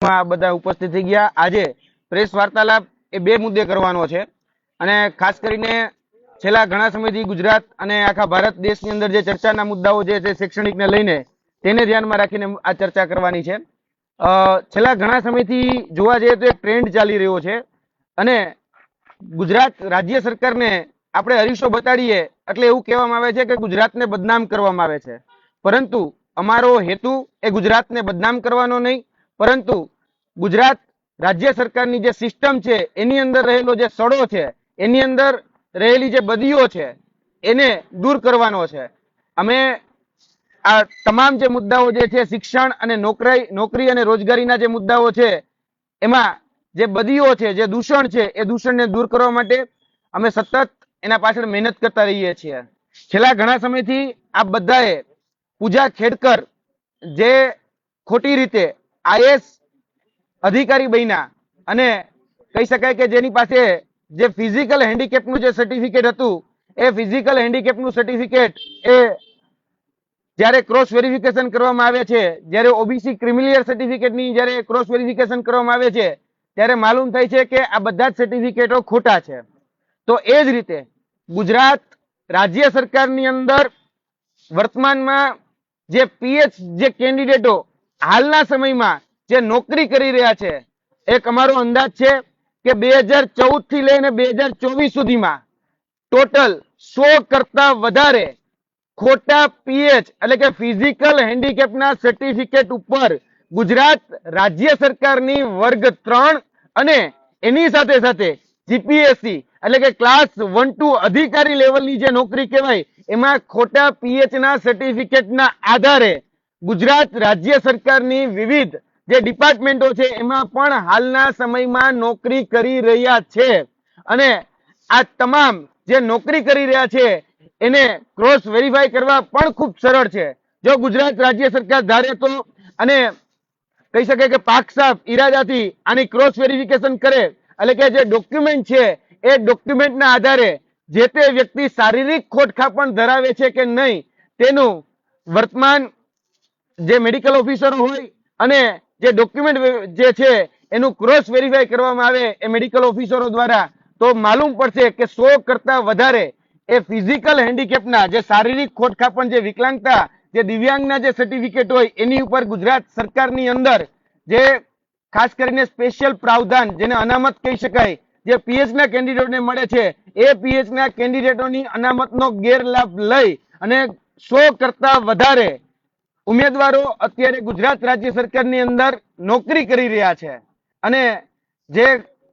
માં બધા ઉપસ્થિત થઈ ગયા. આજે પ્રેસ વાર્તાલાપ એ બે મુદ્દે કરવાનો છે. અને ખાસ કરીને છેલ્લા ઘણા સમયથી ગુજરાત અને આખા ભારત દેશની અંદર જે ચર્ચાના મુદ્દાઓ જે છે શૈક્ષણિકને લઈને, તેને ધ્યાનમાં રાખીને આ ચર્ચા કરવાની છે. છેલ્લા ઘણા સમયથી જોવા જઈએ તો એક ટ્રેન્ડ ચાલી રહ્યો છે. અને ગુજરાત રાજ્ય સરકારને આપણે અરીસો બતાડીએ એટલે એવું કહેવામાં આવે છે કે ગુજરાતને બદનામ કરવામાં આવે છે. પરંતુ અમારો હેતુ એ ગુજરાતને બદનામ કરવાનો નહીં પરંતુ ગુજરાત રાજ્ય સરકારની જે સિસ્ટમ છે, એની અંદર રહેલો જે સડો છે, એની અંદર રહેલી જે બદીઓ છે, એને દૂર કરવાનો છે. અમે આ તમામ જે મુદ્દાઓ જે છે, શિક્ષણ અને નોકરી નોકરી અને રોજગારીના જે મુદ્દાઓ છે, એમાં જે બદીઓ છે, જે દૂષણ છે, એ દૂષણને દૂર કરવા માટે અમે સતત એના પાછળ મહેનત કરતા રહીએ છીએ. છેલ્લા ઘણા સમયથી આ બધાએ પૂજા ખેડકર જે ખોટી રીતે આઈએસ અધિકારી બન્યા. અને કહી શકાય કે જેની પાસે જે ફિઝિકલ હેન્ડીકેપનું જે સર્ટિફિકેટ હતું, એ ફિઝિકલ હેન્ડીકેપનું સર્ટિફિકેટ એ જ્યારે ક્રોસ વેરિફિકેશન કરવામાં આવે છે, જ્યારે ઓબીસી ક્રિમિલિયર સર્ટિફિકેટની જ્યારે ક્રોસ વેરિફિકેશન કરવામાં આવે છે, ત્યારે માલુમ થાય છે કે આ બધા જ સર્ટિફિકેટો ખોટા છે. તો એ જ રીતે ગુજરાત રાજ્ય સરકારની અંદર વર્તમાનમાં જે પીએચ જે કેન્ડિડેટો હાલના સમયમાં જે નોકરી કરી રહ્યા છે, એક અમારો અંદાજ છે કે બે હજાર ચૌદથી લઈને બે હજાર ચોવીસ સુધીમાં ટોટલ સો કરતા વધારે ખોટા પીએચ એટલે કે ફિઝિકલ હેન્ડીકેપના સર્ટિફિકેટ ઉપર ગુજરાત રાજ્ય સરકારની વર્ગ ત્રણ અને એની સાથે સાથે જીપીએસસી એટલે કે ક્લાસ વન ટુ અધિકારી લેવલની જે નોકરી કહેવાય, એમાં ખોટા પીએચ ના સર્ટિફિકેટના આધારે ગુજરાત રાજ્ય સરકારની વિવિધ જે ડિપાર્ટમેન્ટો છે, એમાં પણ હાલના સમયમાં નોકરી કરી રહ્યા છે. અને આ તમામ જે નોકરી કરી રહ્યા છે, એને ક્રોસ વેરીફાઈ કરવા પણ ખૂબ સરળ છે. જો ગુજરાત રાજ્ય સરકાર ધારે તો, અને કહી શકાય કે પાક સાફ ઈરાદાથી આની ક્રોસ વેરિફિકેશન કરે, એટલે કે જે ડોક્યુમેન્ટ છે, એ ડોક્યુમેન્ટના આધારે જે તે વ્યક્તિ શારીરિક ખોટખાપણ ધરાવે છે કે નહીં, તેનું વર્તમાન જે મેડિકલ ઓફિસર હોય અને જે ડોક્યુમેન્ટ જે છે, એનું ક્રોસ વેરીફાઈ કરવામાં આવે એ મેડિકલ ઓફિસરો દ્વારા, તો માલુમ પડશે કે સો કરતા વધારે એ ફિઝિકલ હેન્ડીકેપના જે શારીરિક ખોટખાપણ જે વિકલાંગતા, જે દિવ્યાંગના જે સર્ટિફિકેટ હોય, એની ઉપર ગુજરાત સરકારની અંદર જે ખાસ કરીને સ્પેશિયલ પ્રાવધાન, જેને અનામત કહી શકાય, જે પીએચના કેન્ડિડેટને મળે છે, એ પીએચ ના કેન્ડિડેટોની અનામતનો ગેરલાભ લઈ અને સો કરતા વધારે ઉમેદવારો અત્યારે ગુજરાત રાજ્ય સરકારની અંદર નોકરી કરી રહ્યા છે. અને જે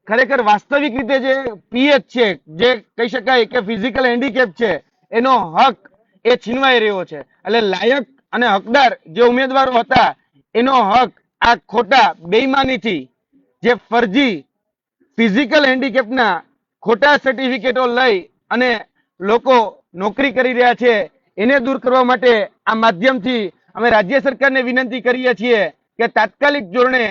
ખરેખર વાસ્તવિક રીતે જે પીએચ છે, જે કહી શકાય કે ફિઝિકલ હેન્ડીકેપ છે, એનો હક એ છીનવાઈ રહ્યો છે. એટલે લાયક અને હકદાર જે ઉમેદવારો હતા, એનો હક આ ખોટા બેઈમાનીથી જે ફરજી ફિઝિકલ હેન્ડીકેપના ખોટા સર્ટિફિકેટો લઈ અને લોકો નોકરી કરી રહ્યા છે, એને દૂર કરવા માટે આ માધ્યમથી અમે રાજ્ય સરકારને વિનંતી કરીએ છીએ કે તાત્કાલિક ધોરણે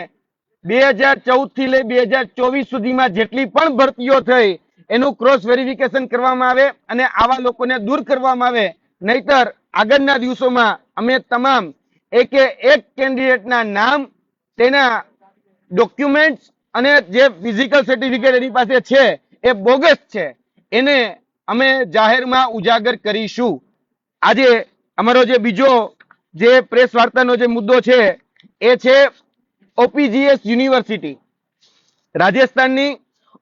બે હજાર ચૌદથી લઈ બે હજાર ચોવીસ સુધીમાં જેટલી પણ ભરતીઓ થઈ, એનું ક્રોસ વેરિફિકેશન કરવામાં આવે અને આવા લોકોને દૂર કરવામાં આવે. નહીતર આગળના દિવસોમાં અમે તમામ એકે એક કેન્ડિડેટના નામ, તેના ડોક્યુમેન્ટ્સ અને જે ફિઝિકલ સર્ટિફિકેટ એની પાસે છે, એ બોગસ છે. એને અમે જાહેરમાં ઉજાગર કરીશું. આજે અમારો જે બીજો જે પ્રેસ વાર્તાનો જે મુદ્દો છે, એ છે ઓપીજીએસ યુનિવર્સિટી રાજસ્થાનની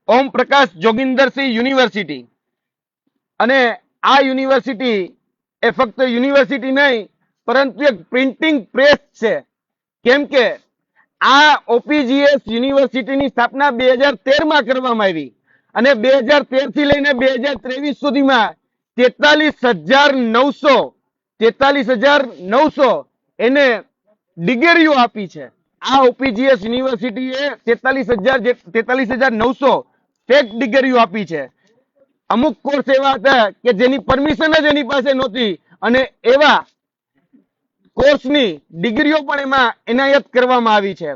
ઓમ પ્રકાશ જોગિંદરસિંહ યુનિવર્સિટી અને આ યુનિવર્સિટી એ ફક્ત યુનિવર્સિટી નહીં, પરંતુ એક પ્રિન્ટિંગ પ્રેસ છે. કેમ કે આ ઓપીજીએસ યુનિવર્સિટીની સ્થાપના બે હજાર તેરમાં કરવામાં આવી. અને બે હજાર તેરથી લઈને બે હજાર ત્રેવીસ સુધીમાં તેતાલીસ હજાર નવસો તેતાલીસ હજાર નવસો એને ડિગ્રીઓ આપી છે. આ ઓપીજીએસ યુનિવર્સિટીએ તેતાલીસ હજાર તેતાલીસ હજાર નવસો ફેક ડિગ્રીઓ આપી છે. અમુક કોર્સ એવા હતા કે જેની પરમિશન જ એની પાસે નહોતી અને એવા કોર્સની ડિગ્રીઓ પણ એમાં એનાયત કરવામાં આવી છે.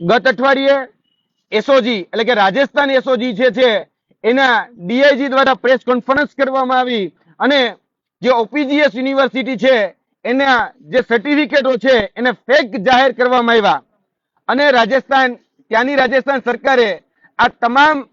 ગત અઠવાડિયે એસઓજી એટલે કે રાજસ્થાન એસઓજી જે છે, એના ડીઆઈજી દ્વારા પ્રેસ કોન્ફરન્સ કરવામાં આવી અને જે ઓપીજીએસ યુનિવર્સિટી છે, એના જે સર્ટિફિકેટો છે, એને ફેક જાહેર કરવામાં આવ્યા. અને રાજસ્થાન, ત્યાંની રાજસ્થાન સરકારે આ તમામ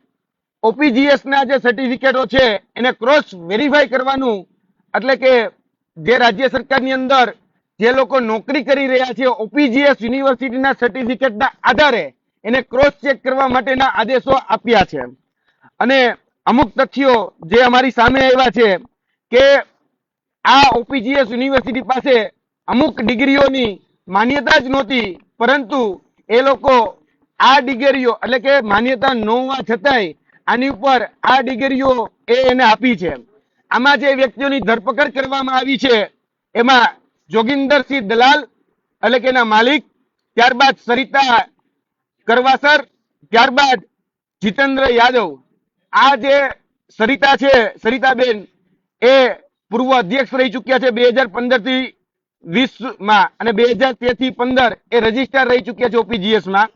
ઓપીજીએસ ના જે સર્ટિફિકેટો છે, એને ક્રોસ વેરીફાઈ કરવાનું, એટલે કે જે રાજ્ય સરકારની અંદર જે લોકો નોકરી કરી રહ્યા છે ઓપીજીએસ યુનિવર્સિટીના સર્ટિફિકેટના આધારે, એને ક્રોસ ચેક કરવા માટેના આદેશો આપ્યા છે. અને અમુક તથ્યો જે અમારી સામે આવ્યા છે કે આ ઓપીજીએસ યુનિવર્સિટી પાસે અમુક ડિગ્રીઓની માન્યતા જ નહોતી, પરંતુ એ લોકો આ ડિગ્રીઓ એટલે કે માન્યતા ન હોવા છતાંય આની ઉપર આ ડિગ્રીઓ એ એને આપી છે. આમાં જે વ્યક્તિઓની ધરપકડ કરવામાં આવી છે, એમાં જોગિંદરસિંહ દલાલ એટલે કે એના માલિક, ત્યારબાદ સરિતા કરવાસર, ત્યારબાદ જીતેન્દ્ર યાદવ. આ જે સરિતા છે, સરિતાબેન, એ પૂર્વ અધ્યક્ષ રહી ચૂક્યા છે બે હજાર પંદરથી વીસમાં અને બે હજાર તેરથી પંદર એ રજિસ્ટ્રાર રહી ચૂક્યા છે ઓપીજીએસમાં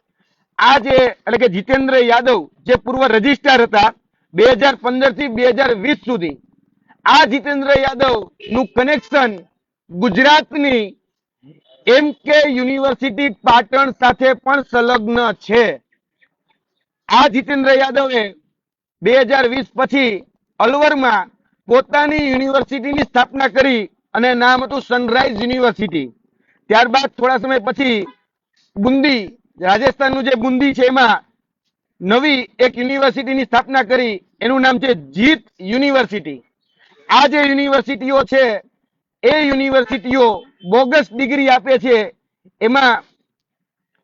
આ જે, એટલે કે જીતેન્દ્ર યાદવ જે પૂર્વ રજિસ્ટ્રાર હતા બે હજાર પંદરથી બે હજાર વીસ સુધી. આ જીતેન્દ્ર યાદવનું કનેક્શન ગુજરાતની એમ કે યુનિવર્સિટી પાટણ સાથે પણ સંલગ્ન છે. આ જીતેન્દ્ર યાદવે બે હજાર વીસ પછી અલવરમાં પોતાની યુનિવર્સિટીની સ્થાપના કરી અને નામ હતું સનરાઈઝ યુનિવર્સિટી. ત્યારબાદ થોડા સમય પછી બુંદી, રાજસ્થાનનું જે બુંદી છે એમાં નવી એક યુનિવર્સિટીની સ્થાપના કરી. એનું નામ છે જીત યુનિવર્સિટી. આ જે યુનિવર્સિટીઓ છે, એ યુનિવર્સિટીઓ બોગસ ડિગ્રી આપે છે. એમાં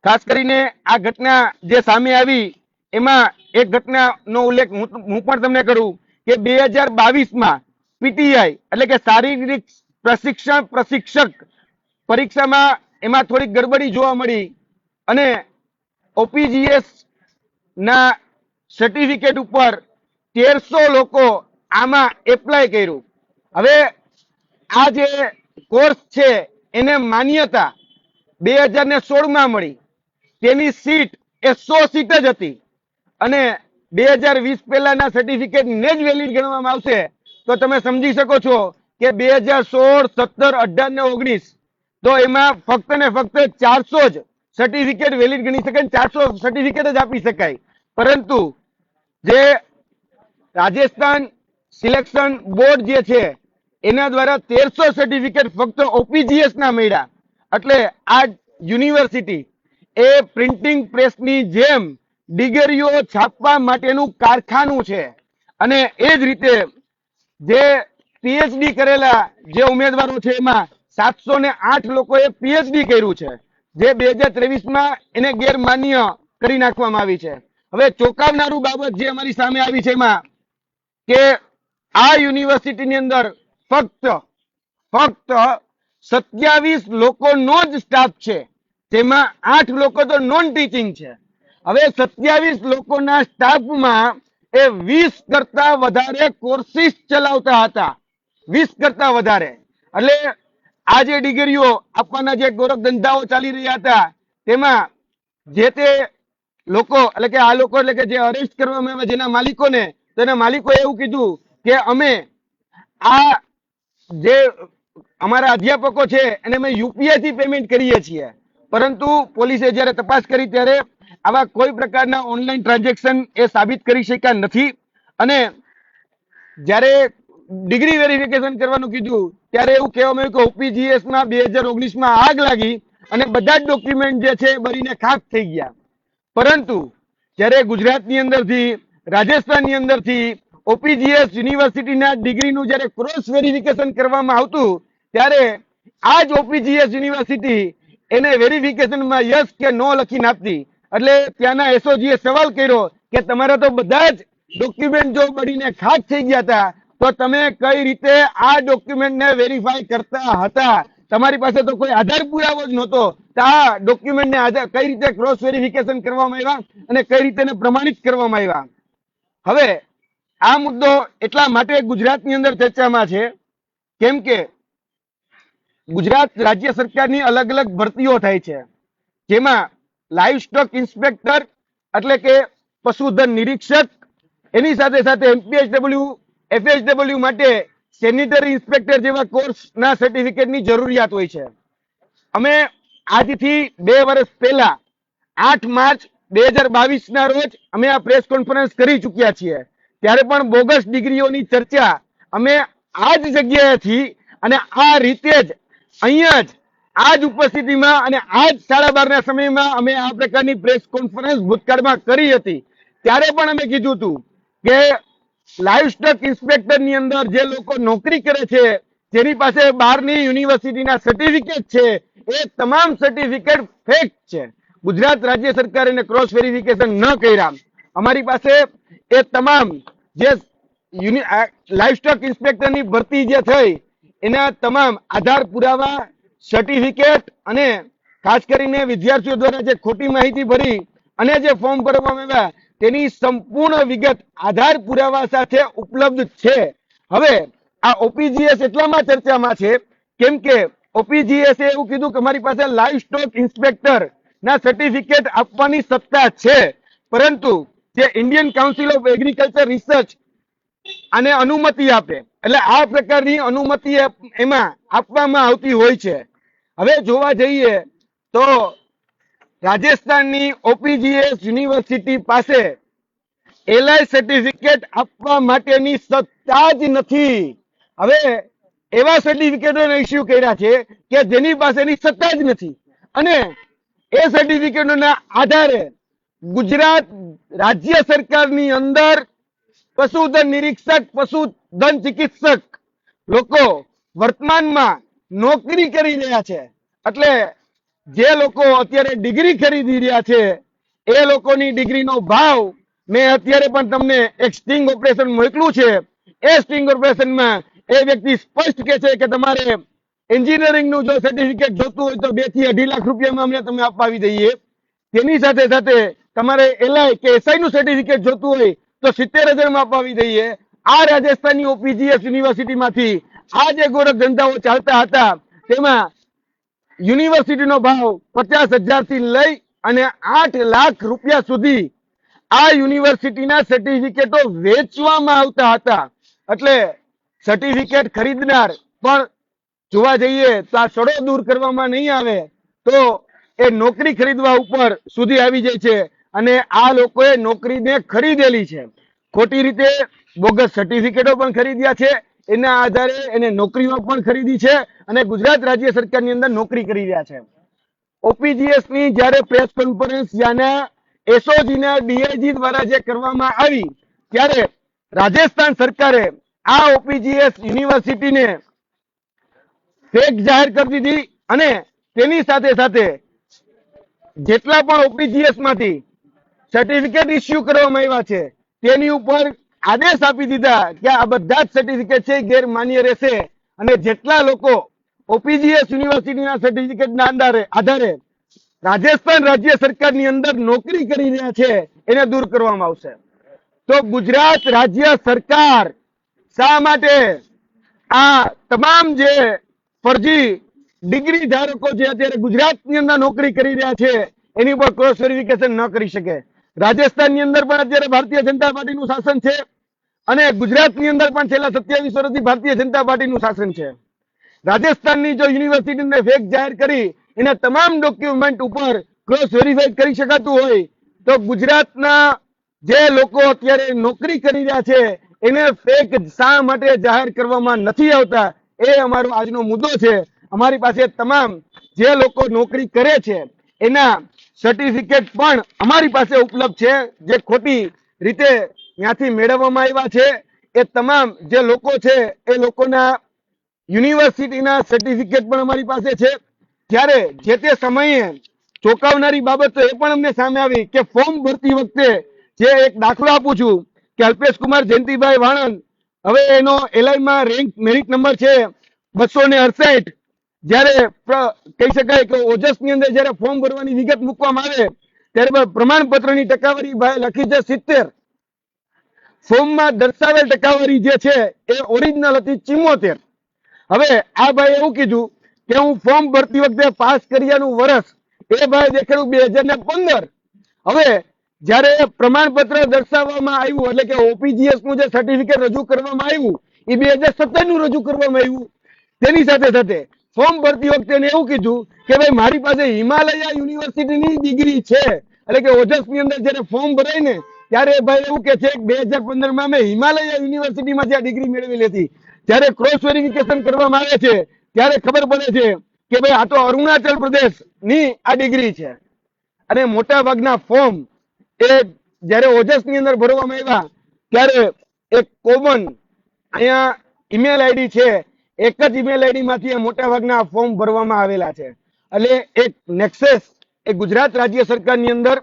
ખાસ કરીને આ ઘટના જે સામે આવી, એમાં એક ઘટનાનો ઉલ્લેખ હું પણ તમને કરું. કે બે હજાર બાવીસમાં પીટીઆઈ એટલે કે શારીરિક પ્રશિક્ષણ પ્રશિક્ષક પરીક્ષામાં એમાં થોડીક ગડબડી જોવા મળી અને ઓપીજીએસ ના સર્ટિફિકેટ ઉપર તેરસો લોકો આમાં એપ્લાય કર્યું. હવે આ જે કોર્સ છે, એને માન્યતા બે હજાર ને સોળમાં મળી. તેની સીટ એ સો સીટ જ હતી. અને બે હજાર વીસ પહેલાના સર્ટિફિકેટ ને જ વેલિડ ગણવામાં આવશે. તો તમે સમજી શકો છો કે બે હજાર સોળ, સત્તર, અઢાર ને ઓગણીસ, તો એમાં ફક્ત ને ફક્ત ચારસો જ સર્ટિફિકેટ વેલિડ ગણી શકાય ચારસો સર્ટિફિકેટ જ આપી શકાય. પરંતુ જે રાજસ્થાન સિલેક્શન બોર્ડ જે છે, એના દ્વારા તેરસો સર્ટિફિકેટ ફક્ત ઓપીજીએસ ના મળ્યા. એટલે આ યુનિવર્સિટી એ પ્રિન્ટિંગ પ્રેસની જેમ ડિગ્રીઓ છાપવા માટેનું કારખાનું છે. અને એ જ રીતે જે પીએચડી કરેલા જે ઉમેદવારો છે એમાં સાતસો ને આઠ લોકોએ પીએચડી કર્યું છે. જે બે હજાર ત્રેવીસમાં એને ગેરમાન્ય કરી નાખવામાં આવી છે. હવે ચોંકાવનારું બાબત જે અમારી સામે આવી છે એમાં કે આ યુનિવર્સિટીની અંદર ફક્ત ફક્ત સત્યાવીસ લોકોનો જ સ્ટાફ છે. તેમાં આઠ લોકો તો નોન ટીચિંગ છે. હવે સત્યાવીસ લોકોના સ્ટાફમાં એ વીસ કરતા વધારે કોર્સિસ ચલાવતા હતા. વીસ કરતા વધારે. એટલે આ જે ડિગ્રીઓ આપવાના જે ગોરખ ધંધાઓ ચાલી રહ્યા હતા, તેમાં જે તે લોકો, એટલે કે આ લોકો, એટલે કે જે અરેસ્ટ કરવામાં આવ્યા જેના માલિકોને તેના માલિકોએ એવું કીધું કે અમે આ જે અમારા અધ્યાપકો છે, એને અમે યુપીઆઈ થી પેમેન્ટ કરીએ છીએ. પરંતુ પોલીસે જ્યારે તપાસ કરી ત્યારે આવા કોઈ પ્રકારના ઓનલાઈન ટ્રાન્ઝેક્શન એ સાબિત કરી શક્યા નથી. અને જ્યારે ડિગ્રી વેરિફિકેશન કરવાનું કીધું, ત્યારે એવું કહેવામાં આવ્યું કે ઓપીજીએસમાં બે હજાર ઓગણીસમાં આગ લાગી અને બધા જ ડોક્યુમેન્ટ જે છે બળીને ખાક થઈ ગયા. પરંતુ જ્યારે ગુજરાતની અંદરથી, રાજસ્થાનની અંદરથી ઓપીજીએસ યુનિવર્સિટીના ડિગ્રીનું જ્યારે ક્રોસ વેરિફિકેશન કરવામાં આવતું, ત્યારે આ જ ઓપીજીએસ યુનિવર્સિટી એને વેરિફિકેશનમાં યસ કે નો લખીને આપતી એટલે ત્યાંના એસઓજીએ સવાલ કર્યો કે તમારા તો બધા જ ડોક્યુમેન્ટ જો બળીને ખાક થઈ ગયા હતા, તો તમે કઈ રીતે આ ડોક્યુમેન્ટને વેરીફાઈ કરતા હતા? તમારી પાસે તો કોઈ આધાર પુરાવો જ નહોતો. તો આ ડોક્યુમેન્ટને આધાર કઈ રીતે ક્રોસ વેરિફિકેશન કરવામાં આવ્યા અને કઈ રીતે પ્રમાણિત કરવામાં આવ્યા? હવે, આ મુદ્દો એટલા માટે ગુજરાતની અંદર ચર્ચામાં છે, કેમ કે ગુજરાત રાજ્ય સરકારની અલગ અલગ ભરતીઓ થાય છે. જેમાં લાઈવ સ્ટોક ઇન્સ્પેક્ટર એટલે કે પશુધન નિરીક્ષક. એની સાથે સાથે એમપીએચડબલ્યુ, એફએચડબલ્યુ માટે સેનિટરી ઇન્સ્પેક્ટર જેવા કોર્સના સર્ટિફિકેટની જરૂરિયાત હોય છે. અમે આજથી બે વર્ષ પહેલા આઠ માર્ચ બે હજાર બાવીસ ના રોજ અમે આ પ્રેસ કોન્ફરન્સ કરી ચુક્યા છીએ. ત્યારે પણ બોગસ ડિગ્રીઓની ચર્ચા અમે આ જ જગ્યાએથી અને આ રીતે જ અહીંયા જ આ જ ઉપસ્થિતિમાં અને આ જ સાડા બારના સમયમાં અમે આ પ્રકારની પ્રેસ કોન્ફરન્સ ભૂતકાળમાં કરી હતી. ત્યારે પણ અમે કીધું હતું કે લાઈવ સ્ટોક ઇન્સ્પેક્ટરની અંદર જે લોકો નોકરી કરે છે, જેની પાસે બહારની યુનિવર્સિટીના સર્ટિફિકેટ છે, એ તમામ સર્ટિફિકેટ ફેક છે. ગુજરાત રાજ્ય સરકાર એને ક્રોસ વેરિફિકેશન ન કર્યા. અમારી પાસે એ તમામ જે લાઈવ સ્ટોક ઇન્સ્પેક્ટરની ભરતી જે થઈ, એના તમામ આધાર પુરાવા સર્ટિફિકેટ અને ખાસ કરીને વિદ્યાર્થીઓ દ્વારા જે ખોટી માહિતી ભરી અને જે ફોર્મ ભરવામાં આવ્યા, તેની સંપૂર્ણ વિગત આધાર પુરાવા સાથે ઉપલબ્ધ છે. હવે આ ઓપીજીએસ એટલામાં ચર્ચામાં છે, કેમ કે ઓપીજીએસ એવું કીધું કે મારી પાસે લાઈવ સ્ટોક ઇન્સ્પેક્ટર ના સર્ટિફિકેટ આપવાની સત્તા છે. પરંતુ જે Indian council of agriculture research આને અનુમતિ આપે. એટલે આ પ્રકારની અનુમતિ એમાં આપવામાં આવતી હોય છે. હવે જોવા જઈએ તો રાજસ્થાનની ઓપીજીએસ યુનિવર્સિટી પાસે એલઆઈ સર્ટિફિકેટ આપવા માટેની સત્તા જ નથી. હવે એવા સર્ટિફિકેટોને ઇસ્યુ કર્યા છે કે જેની પાસેની સત્તા જ નથી. અને એ સર્ટિફિકેટોના આધારે ગુજરાત રાજ્ય સરકારની અંદર પશુધન નિરીક્ષક, પશુધન ચિકિત્સક. લોકો વર્તમાનમાં નોકરી કરી રહ્યા છે. એટલે જે લોકો અત્યારે ડિગ્રી ખરીદી રહ્યા છે, એ લોકોની ડિગ્રીનો ભાવ મેં અત્યારે પણ તમને એક સ્ટિંગ ઓપરેશન મોકલું છે. એ સ્ટિંગ ઓપરેશનમાં એ વ્યક્તિ સ્પષ્ટ કે છે કે તમારે એન્જિનિયરિંગનું જો સર્ટિફિકેટ જોતું હોય તો બેથી અઢી લાખ રૂપિયામાં અમને તમે અપાવી દઈએ. તેની સાથે સાથે તમારે એલઆઈ કે એસઆઈ નું સર્ટિફિકેટ જોતું હોય તો સિત્તેરમાં અપાવી દઈએ. આ રાજસ્થાનની ઓપીજીએસ યુનિવર્સિટીમાંથી આ જે ગોરખ ધંધાઓ ચાલતા હતા. તેમાં યુનિવર્સિટીનો ભાવ પચાસથી લઈ અને આઠ લાખ રૂપિયા સુધી આ યુનિવર્સિટીના સર્ટિફિકેટો વેચવામાં આવતા હતા. એટલે સર્ટિફિકેટ ખરીદનાર પણ જોવા જઈએ તો આ સડો દૂર કરવામાં નહીં આવે તો એ નોકરી ખરીદવા ઉપર સુધી આવી જાય છે અને આ લોકોએ નોકરીને ખરીદેલી છે. ખોટી રીતે બોગસ સર્ટિફિકેટો પણ ખરીદ્યા છે. એના આધારે એને નોકરીઓ પણ ખરીદી છે અને ગુજરાત રાજ્ય સરકારની અંદર નોકરી કરી રહ્યા છે. ઓપીજીએસની જ્યારે પ્રેસ કોન્ફરન્સ એસઓજી ના ડીઆઈજી દ્વારા જે કરવામાં આવી, ત્યારે રાજસ્થાન સરકારે આ ઓપીજીએસ યુનિવર્સિટીને ફેક જાહેર કરી દીધી અને તેની સાથે સાથે જેટલા પણ ઓપીજીએસમાંથી સર્ટિફિકેટ ઇસ્યુ કરવામાં આવ્યા છે તેની ઉપર આદેશ આપી દીધા કે આ બધા જ સર્ટિફિકેટ છે ગેરમાન્ય રહેશે. અને જેટલા લોકો ઓપીજીએસ યુનિવર્સિટીના સર્ટિફિકેટના આધારે આધારે રાજસ્થાન રાજ્ય સરકારની અંદર નોકરી કરી રહ્યા છે, એને દૂર કરવામાં આવશે. તો ગુજરાત રાજ્ય સરકાર શા માટે આ તમામ જે ફરજી ડિગ્રી ધારકો જે અત્યારે ગુજરાતની અંદર નોકરી કરી રહ્યા છે, એની ઉપર ક્રોસ વેરિફિકેશન ન કરી શકે? રાજસ્થાનની અંદર પણ અત્યારે ભારતીય જનતા પાર્ટીનું શાસન છે અને ગુજરાતની અંદર પણ છેલ્લા સત્યાવીસ વર્ષથી ભારતીય જનતા પાર્ટીનું શાસન છે. રાજસ્થાનની જો યુનિવર્સિટીને ફેક જાહેર કરી એના તમામ ડોક્યુમેન્ટ ઉપર ક્રોસ વેરીફાઈ કરી શકાતું હોય તો ગુજરાતના જે લોકો અત્યારે નોકરી કરી રહ્યા છે એને ફેક શા માટે જાહેર કરવામાં નથી આવતા એ અમારો આજનો મુદ્દો છે. અમારી પાસે તમામ જે લોકો નોકરી કરે છે એના સર્ટિફિકેટ પણ અમારી પાસે ઉપલબ્ધ છે. જે ખોટી રીતે ત્યાંથી મેળવવામાં આવ્યા છે. એ તમામ જે લોકો છે, એ લોકોના યુનિવર્સિટીના સર્ટિફિકેટ પણ અમારી પાસે છે. ત્યારે જે તે સમયે ચોંકાવનારી બાબત એ પણ અમને સામે આવી કે ફોર્મ ભરતી વખતે જે એક દાખલો આપું છું કે અલ્પેશ કુમાર જયંતિભાઈ વાણંદ. હવે એનો એલઆઈમાં રેન્ક મેરિટ નંબર છે બસો ને અડસઠ. જ્યારે કહી શકાય કે ઓજસની અંદર જ્યારે ફોર્મ ભરવાની વિગત મૂકવામાં આવે, ત્યારે પ્રમાણપત્રની ટકાવારી ભાઈ લખી છે સિત્તેર. ફોર્મમાં દર્શાવેલ ટકાવારી જે છે એ ઓરિજિનલ હતી ચિમ્મોતેર હવે આ ભાઈ એવું કીધું કે હું ફોર્મ ભરતી વખતે પાસ કર્યાનું વર્ષ એ ભાઈ દેખેલું બે હજાર ને પંદર. હવે જ્યારે પ્રમાણપત્ર દર્શાવવામાં આવ્યું, એટલે કે ઓપીજીએસનું જે સર્ટિફિકેટ રજૂ કરવામાં આવ્યું, એ બે હજાર સત્તરનું રજૂ કરવામાં આવ્યું, તેની સાથે સાથે ફોર્મ ભરતી વખતે એવું કીધું કે ભાઈ, મારી પાસે હિમાલયા યુનિવર્સિટીની ડિગ્રી છે. એટલે કે ઓજસની અંદર જ્યારે ફોર્મ ભરાય ને, ત્યારે ભાઈ એવું કે છે બે હજાર પંદરમાં હિમાલયા યુનિવર્સિટીમાંથી આ ડિગ્રી મેળવેલી હતી. જ્યારે ક્રોસ વેરિફિકેશન કરવામાં આવે છે, ત્યારે ખબર પડે છે કે ભાઈ, આ તો અરુણાચલ પ્રદેશની આ ડિગ્રી છે. અને મોટા ભાગના ફોર્મ એ જ્યારે ઓજસની અંદર ભરવામાં આવ્યા, ત્યારે એક કોમન અહીંયા ઈમેલ આઈડી છે એક જ ઈમેલ આઈડી માંથી આ મોટા ભાગના ફોર્મ ભરવામાં આવેલા છે. એટલે એક નેક્સેસ એ ગુજરાત રાજ્ય સરકારની અંદર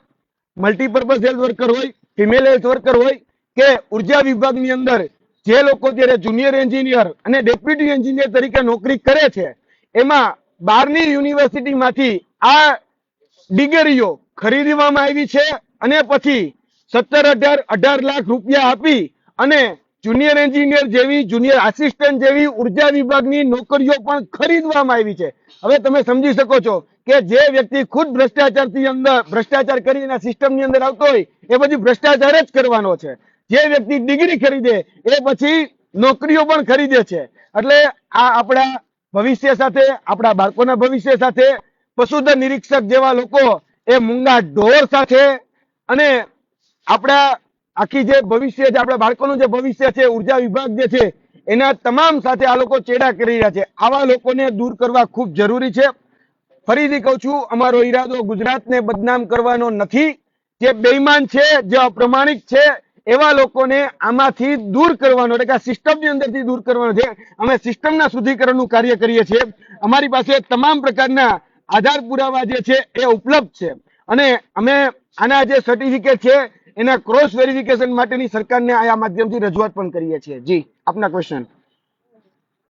મલ્ટીપર્પઝ હેલ્થ વર્કર હોય ફિમેલ હેલ્થ વર્કર હોય કે ઊર્જા વિભાગની અંદર જે લોકો જ્યારે જુનિયર એન્જિનિયર અને ડેપ્યુટી એન્જિનિયર તરીકે નોકરી કરે છે, એમાં બારની યુનિવર્સિટીમાંથી આ ડિગ્રીઓ ખરીદવામાં આવી છે અને પછી સત્તર અઢાર અઢાર લાખ રૂપિયા આપી અને જુનિયર એન્જિનિયર જેવી, જુનિયર આસિસ્ટન્ટ જેવી, ઊર્જા વિભાગની નોકરીઓ પણ ખરીદવામાં આવી છે. હવે તમે સમજી શકો છો કે જે વ્યક્તિ ખુદ ભ્રષ્ટાચારથી અંદર, ભ્રષ્ટાચાર કરીને સિસ્ટમની અંદર આવતો હોય, એ પછી ભ્રષ્ટાચાર જ કરવાનો છે. જે વ્યક્તિ ડિગ્રી ખરીદે, એ પછી નોકરીઓ પણ ખરીદે છે. એટલે આ આપણા ભવિષ્ય સાથે, આપણા બાળકોના ભવિષ્ય સાથે, પશુધન નિરીક્ષક જેવા લોકો એ મૂંગા ઢોર સાથે અને આપણા આખી જે ભવિષ્ય છે, આપણા બાળકોનું જે ભવિષ્ય છે, ઊર્જા વિભાગ જે છે, એના તમામ સાથે આ લોકો ચેડા કરી રહ્યા છે. આવા લોકોને દૂર કરવા ખૂબ જરૂરી છે. ફરીથી કહું છું, અમારો ઈરાદો ગુજરાતને બદનામ કરવાનો નથી. જે બેઈમાન છે, જે અપ્રમાણિક છે, એવા લોકોને આમાંથી દૂર કરવાનો, એટલે કે સિસ્ટમની અંદરથી દૂર કરવાનો છે. અમે સિસ્ટમના શુદ્ધિકરણનું કાર્ય કરીએ છીએ. અમારી પાસે તમામ પ્રકારના આધાર પુરાવા જે છે, એ ઉપલબ્ધ છે. અને અમે આના જે સર્ટિફિકેટ છે એના ક્રોસ વેરિફિકેશન માટેની સરકારને આ માધ્યમથી રજૂઆત પણ કરીએ છીએ. જી આપના ક્વેશ્ચન